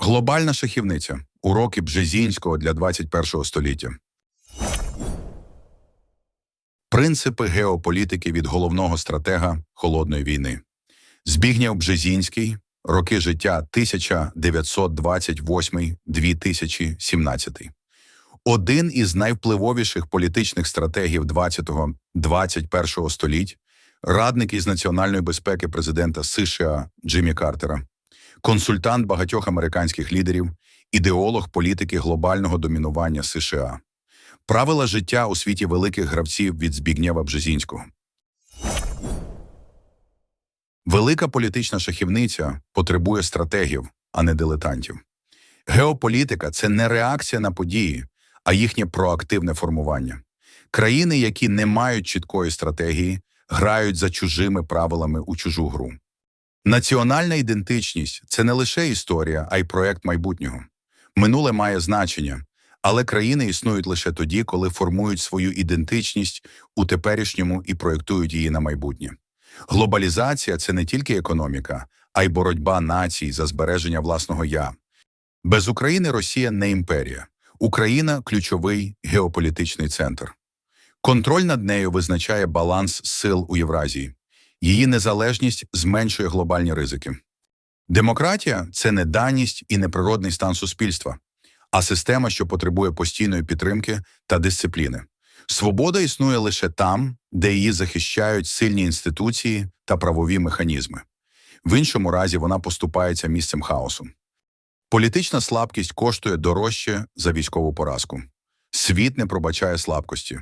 Глобальна шахівниця. Уроки Бжезінського для 21 століття. Принципи геополітики від головного стратега Холодної війни. Збігнєв Бжезінський. Роки життя 1928-2017. Один із найвпливовіших політичних стратегів 20-21 століть, радник із національної безпеки президента США Джиммі Картера, консультант багатьох американських лідерів, ідеолог політики глобального домінування США, правила життя у світі великих гравців від Збігнєва Бжезінського. Велика політична шахівниця потребує стратегів, а не дилетантів. Геополітика це не реакція на події, а їхнє проактивне формування. Країни, які не мають чіткої стратегії, грають за чужими правилами у чужу гру. Національна ідентичність це не лише історія, а й проект майбутнього. Минуле має значення, але країни існують лише тоді, коли формують свою ідентичність у теперішньому і проєктують її на майбутнє. Глобалізація це не тільки економіка, а й боротьба націй за збереження власного я. Без України Росія не імперія. Україна ключовий геополітичний центр. Контроль над нею визначає баланс сил у Євразії. Її незалежність зменшує глобальні ризики. Демократія це не даність і не природний стан суспільства, а система, що потребує постійної підтримки та дисципліни. Свобода існує лише там, де її захищають сильні інституції та правові механізми. В іншому разі вона поступається місцем хаосу. Політична слабкість коштує дорожче за військову поразку. Світ не пробачає слабкості.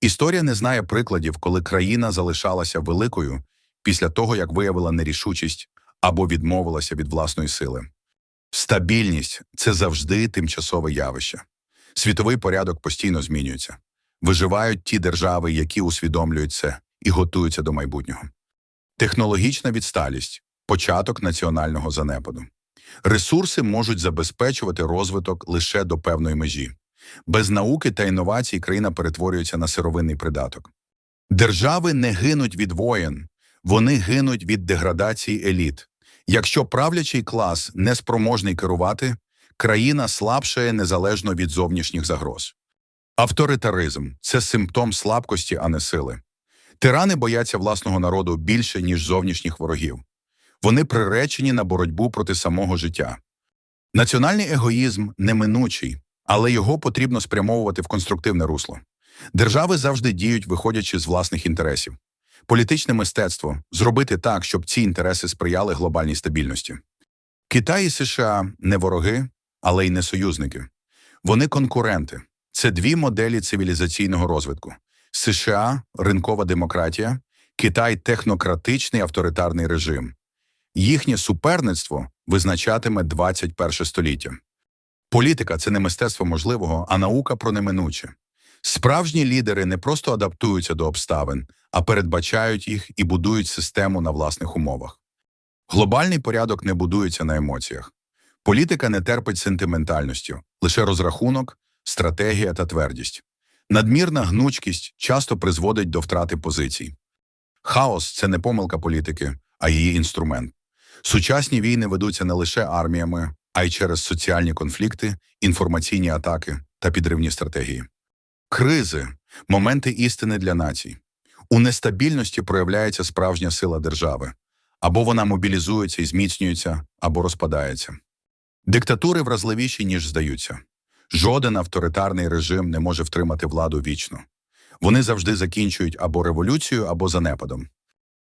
Історія не знає прикладів, коли країна залишалася великою після того, як виявила нерішучість або відмовилася від власної сили. Стабільність це завжди тимчасове явище. Світовий порядок постійно змінюється. Виживають ті держави, які усвідомлюють це і готуються до майбутнього. Технологічна відсталість початок національного занепаду. Ресурси можуть забезпечувати розвиток лише до певної межі. Без науки та інновацій країна перетворюється на сировинний придаток. Держави не гинуть від воєн, вони гинуть від деградації еліт. Якщо правлячий клас не спроможний керувати, країна слабшає незалежно від зовнішніх загроз. Авторитаризм це симптом слабкості, а не сили. Тирани бояться власного народу більше, ніж зовнішніх ворогів. Вони приречені на боротьбу проти самого життя. Національний егоїзм неминучий, але його потрібно спрямовувати в конструктивне русло. Держави завжди діють, виходячи з власних інтересів. Політичне мистецтво зробити так, щоб ці інтереси сприяли глобальній стабільності. Китай і США не вороги, але й не союзники. Вони конкуренти. Це дві моделі цивілізаційного розвитку: США ринкова демократія, Китай технократичний авторитарний режим. Їхнє суперництво визначатиме 21 століття. Політика це не мистецтво можливого, а наука про неминуче. Справжні лідери не просто адаптуються до обставин, а передбачають їх і будують систему на власних умовах. Глобальний порядок не будується на емоціях. Політика не терпить сентиментальністю, лише розрахунок, стратегія та твердість. Надмірна гнучкість часто призводить до втрати позицій. Хаос це не помилка політики, а її інструмент. Сучасні війни ведуться не лише арміями, а й через соціальні конфлікти, інформаційні атаки та підривні стратегії. Кризи моменти істини для націй. У нестабільності проявляється справжня сила держави або вона мобілізується і зміцнюється, або розпадається. Диктатури вразливіші, ніж здаються. Жоден авторитарний режим не може втримати владу вічно. Вони завжди закінчують або революцію, або занепадом.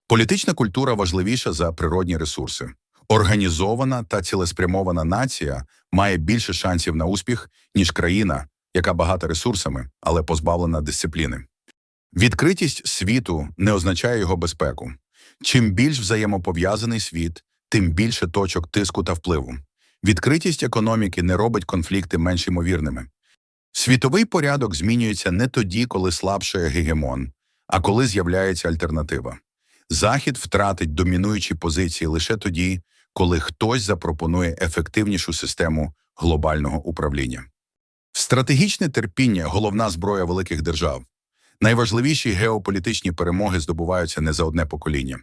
Політична культура важливіша за природні ресурси. Організована та цілеспрямована нація має більше шансів на успіх, ніж країна, яка багата ресурсами, але позбавлена дисципліни. Відкритість світу не означає його безпеку. Чим більш взаємопов'язаний світ, тим більше точок тиску та впливу. Відкритість економіки не робить конфлікти менш ймовірними. Світовий порядок змінюється не тоді, коли слабшає гегемон, а коли з'являється альтернатива. Захід втратить домінуючі позиції лише тоді, коли хтось запропонує ефективнішу систему глобального управління. Стратегічне терпіння головна зброя великих держав. Найважливіші геополітичні перемоги здобуваються не за одне покоління.